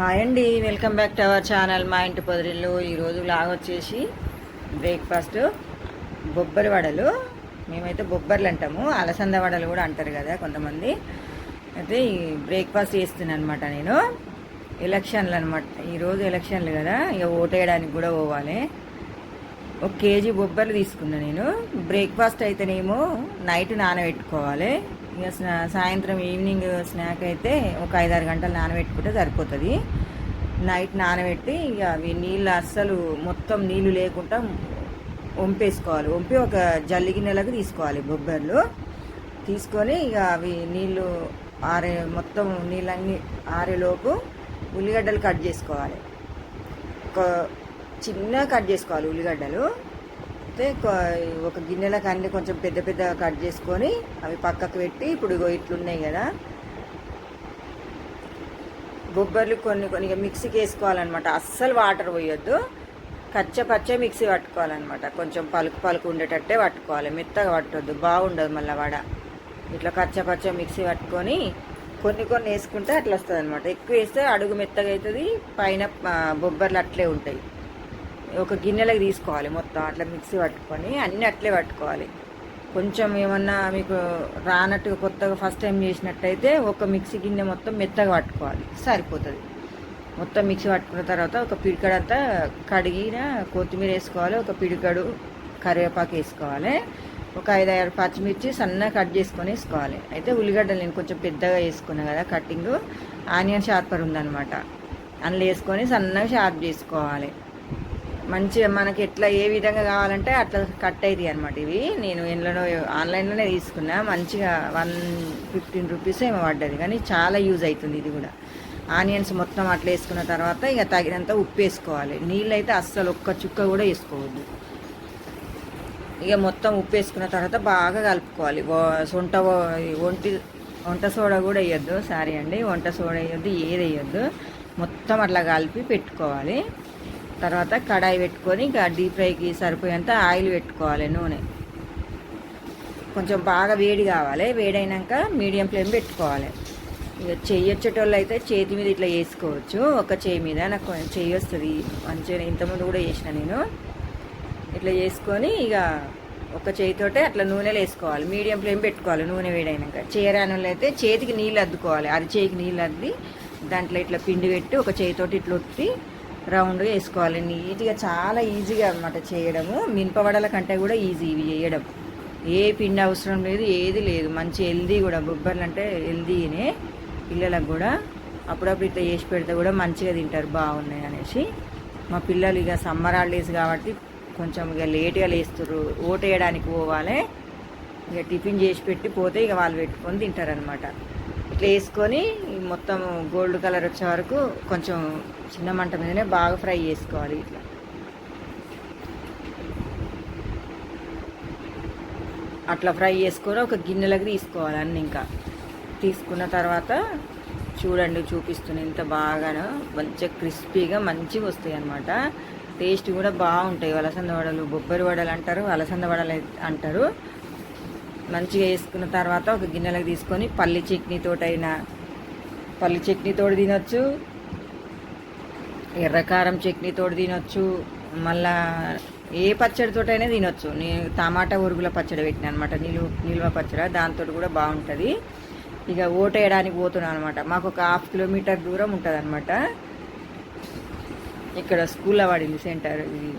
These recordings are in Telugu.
హాయ్ అండి welcome back to our channel మా ఇంటి పొదిరిల్లు ఈరోజు లాగ్ వచ్చేసి బ్రేక్ఫాస్ట్ బొబ్బరి వడలు. మేమైతే బొబ్బర్లు అంటాము అలసంద వడలు కూడా అంటారు కదా కొంతమంది. అయితే ఈ బ్రేక్ఫాస్ట్ చేస్తున్నాను అనమాట నేను ఎలక్షన్లు అనమాట ఈరోజు ఎలక్షన్లు కదా ఇక ఓటేయడానికి కూడా పోవాలి. ఒక కేజీ బొబ్బర్లు తీసుకున్నా నేను. బ్రేక్ఫాస్ట్ అయితేనేమో నైట్ నానబెట్టుకోవాలి. ఇక స్నా- సాయంత్రం ఈవినింగ్ స్నాక్ అయితే ఒక ఐదారు గంటలు నానబెట్టుకుంటే సరిపోతుంది. నైట్ నానబెట్టి ఇక అవి నీళ్ళు అస్సలు మొత్తం నీళ్ళు లేకుండా వంపేసుకోవాలి. వంపి ఒక జల్లి గిన్నెలకు తీసుకోవాలి బొబ్బర్లు. తీసుకొని ఇక అవి నీళ్ళు ఆరే మొత్తం నీళ్ళన్నీ ఆరేలోపు ఉల్లిగడ్డలు కట్ చేసుకోవాలి. ఒక చిన్న కట్ చేసుకోవాలి ఉల్లిగడ్డలు. అయితే ఒక గిన్నెలకు అన్ని కొంచెం పెద్ద పెద్దగా కట్ చేసుకొని అవి పక్కకు పెట్టి ఇప్పుడు ఇట్లున్నాయి కదా. బొబ్బర్లు కొన్ని కొన్ని ఇక మిక్సీకి వేసుకోవాలన్నమాట. అస్సలు వాటర్ పోయొద్దు. కచ్చ పచ్చ మిక్సీ పట్టుకోవాలన్నమాట. కొంచెం పలుకు పలుకు ఉండేటట్టే పట్టుకోవాలి. మెత్తగా పట్టొద్దు. బాగుండదు మళ్ళీ వడ. ఇట్లా కచ్చ పచ్చ మిక్సీ పట్టుకొని కొన్ని కొన్ని వేసుకుంటే అట్లా వస్తుంది అనమాట ఎక్కువ వేస్తే అడుగు మెత్తగా అవుతుంది పైన బొబ్బర్లు అట్లే ఉంటాయి. ఒక గిన్నెలకు తీసుకోవాలి మొత్తం అట్లా మిక్సీ పట్టుకొని అన్నీ అట్లే పట్టుకోవాలి. కొంచెం ఏమన్నా మీకు రానట్టుగా కొత్తగా ఫస్ట్ టైం చేసినట్టయితే ఒక మిక్సీ గిన్నె మొత్తం మెత్తగా పట్టుకోవాలి. సరిపోతుంది. మొత్తం మిక్సీ పట్టుకున్న తర్వాత ఒక పిడికడంతా కడిగిన కొత్తిమీర వేసుకోవాలి ఒక పిడికడు కరివేపాకు వేసుకోవాలి ఒక ఐదు ఆరు పచ్చిమిర్చి సన్నగా కట్ చేసుకొని వేసుకోవాలి. అయితే ఉల్లిగడ్డలు నేను కొంచెం పెద్దగా వేసుకున్నాను కదా కటింగ్ ఆనియన్ షార్పర్ ఉందన్నమాట. అందులో వేసుకొని సన్నగా షార్ప్ చేసుకోవాలి. మంచిగా మనకి ఎట్లా ఏ విధంగా కావాలంటే అట్లా కట్ అవుతాయి అనమాట ఇవి. నేను ఎందులోనో ఆన్లైన్లోనే తీసుకున్నా. మంచిగా వన్ ఫిఫ్టీన్ రూపీస్ ఏమో పడ్డది. కానీ చాలా యూజ్ అవుతుంది ఇది కూడా. ఆనియన్స్ మొత్తం అట్లా వేసుకున్న తర్వాత ఇక తగినంత ఉప్పు వేసుకోవాలి. నీళ్ళు అయితే అస్సలు ఒక్క చుక్క కూడా వేసుకోవద్దు. ఇక మొత్తం ఉప్పు వేసుకున్న తర్వాత బాగా కలుపుకోవాలి. సొంట ఒంటి వంట సోడా కూడా వేయొద్దు. సారీ అండి. వంట సోడా వేయొద్దు. ఏది వేయొద్దు. మొత్తం అట్లా కలిపి పెట్టుకోవాలి. తర్వాత కడాయి పెట్టుకొని ఇంకా డీప్ ఫ్రైకి సరిపోయేంత ఆయిల్ పెట్టుకోవాలి నూనె. కొంచెం బాగా వేడి కావాలి. వేడైనాక మీడియం ఫ్లేమ్ పెట్టుకోవాలి. ఇక చెయ్యొచ్చేటోళ్ళు అయితే చేతి మీద ఇట్లా వేసుకోవచ్చు. ఒక చేయి మీద నాకు చేయి చెయ్యి వస్తుంది. మంచిగా ఇంతకుముందు కూడా చేసిన నేను. ఇట్లా చేసుకొని ఇక ఒక చేయితోటే అట్లా నూనెలో వేసుకోవాలి. మీడియం ఫ్లేమ్ పెట్టుకోవాలి నూనె వేడైనాక. చేయరానులు అయితే చేతికి నీళ్ళు అద్దుకోవాలి. అది చేయికి నీళ్ళు అద్ది దాంట్లో ఇట్లా పిండి పెట్టి ఒక చేయితోటి ఇట్లా ఒత్తి రౌండ్గా వేసుకోవాలి. నీట్గా చాలా ఈజీగా అనమాట చేయడము. మినపవడల కంటే కూడా ఈజీ ఇవి చేయడం. ఏ పిండి అవసరం లేదు ఏది లేదు. మంచి హెల్దీ కూడా బొబ్బర్లు అంటే హెల్దీనే పిల్లలకు కూడా. అప్పుడప్పుడు ఇట్లా చేసి పెడితే కూడా మంచిగా తింటారు బాగున్నాయి అనేసి. మా పిల్లలు ఇక సమ్మర్ హాలిడేస్ కాబట్టి కొంచెం ఇక లేట్గా లేస్తారు ఓటేయడానికి పోవాలి. ఇక టిఫిన్ చేసి పెట్టి పోతే ఇక వాళ్ళు పెట్టుకొని తింటారనమాట ఇట్లా వేసుకొని మొత్తం గోల్డ్ కలర్ వచ్చే వరకు కొంచెం చిన్న మంట మీదనే బాగా ఫ్రై చేసుకోవాలి ఇట్లా. అట్లా ఫ్రై చేసుకొని ఒక గిన్నెలకు తీసుకోవాలి అన్ని ఇంకా. తీసుకున్న తర్వాత చూడండి చూపిస్తున్నాను ఇంత బాగానో మంచిగా క్రిస్పీగా మంచిగా వస్తాయి అన్నమాట. టేస్ట్ కూడా బాగుంటాయి. అలసంద వడలు బొబ్బరి వడలు అంటారు అలసంద వడలు అంటారు. మంచిగా వేసుకున్న తర్వాత ఒక గిన్నెలకు తీసుకొని పల్లి చట్నీతోటైనా పల్లి చట్నీతోటి తినొచ్చు. ఎర్రకారం చట్నీతోటి తినొచ్చు. మళ్ళా ఏ పచ్చడితోటైనా తినొచ్చు. నేను టమాటా ఉరుగుల పచ్చడి పెట్టిన అనమాట నిలువ నిల్వ పచ్చడి. దాంతో కూడా బాగుంటుంది. ఇక ఓటేయడానికి పోతున్నాను అనమాట మాకు ఒక హాఫ్ కిలోమీటర్ దూరం ఉంటుంది అనమాట ఇక్కడ స్కూల్లో పడింది సెంటర్ ఇది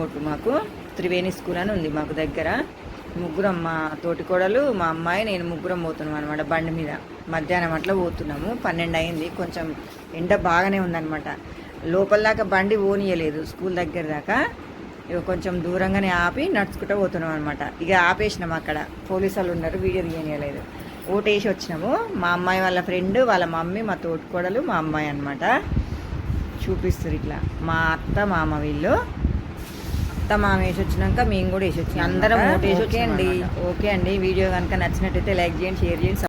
ఓటు మాకు. త్రివేణి స్కూల్ అని ఉంది మాకు దగ్గర. ముగ్గురం మా తోటికోడలు మా అమ్మాయి నేను ముగ్గురం పోతున్నాం అనమాట బండి మీద. మధ్యాహ్నం అట్లా పోతున్నాము. పన్నెండు అయింది. కొంచెం ఎండ బాగానే ఉందనమాట లోపల దాకా బండి పోనీయలేదు. స్కూల్ దగ్గర దాకా ఇక కొంచెం దూరంగానే ఆపి నడుచుకుంటూ పోతున్నాం అనమాట ఇక ఆపేసినాం అక్కడ. పోలీసు వాళ్ళు ఉన్నారు. వీడియో తీయనియలేదు. ఓటేసి వచ్చినాము. మా అమ్మాయి వాళ్ళ ఫ్రెండ్ వాళ్ళ మమ్మీ మా తోటికోడలు మా అమ్మాయి అనమాట చూపిస్తారు ఇట్లా. మా అత్త మామ వీళ్ళు. అత్త మామ వేసి వచ్చినాక మేము కూడా వేసి వచ్చినాం అందరం వేసి ఓకే అండి. ఓకే అండి. వీడియో కనుక నచ్చినట్టయితే లైక్ చేయండి షేర్ చేయండి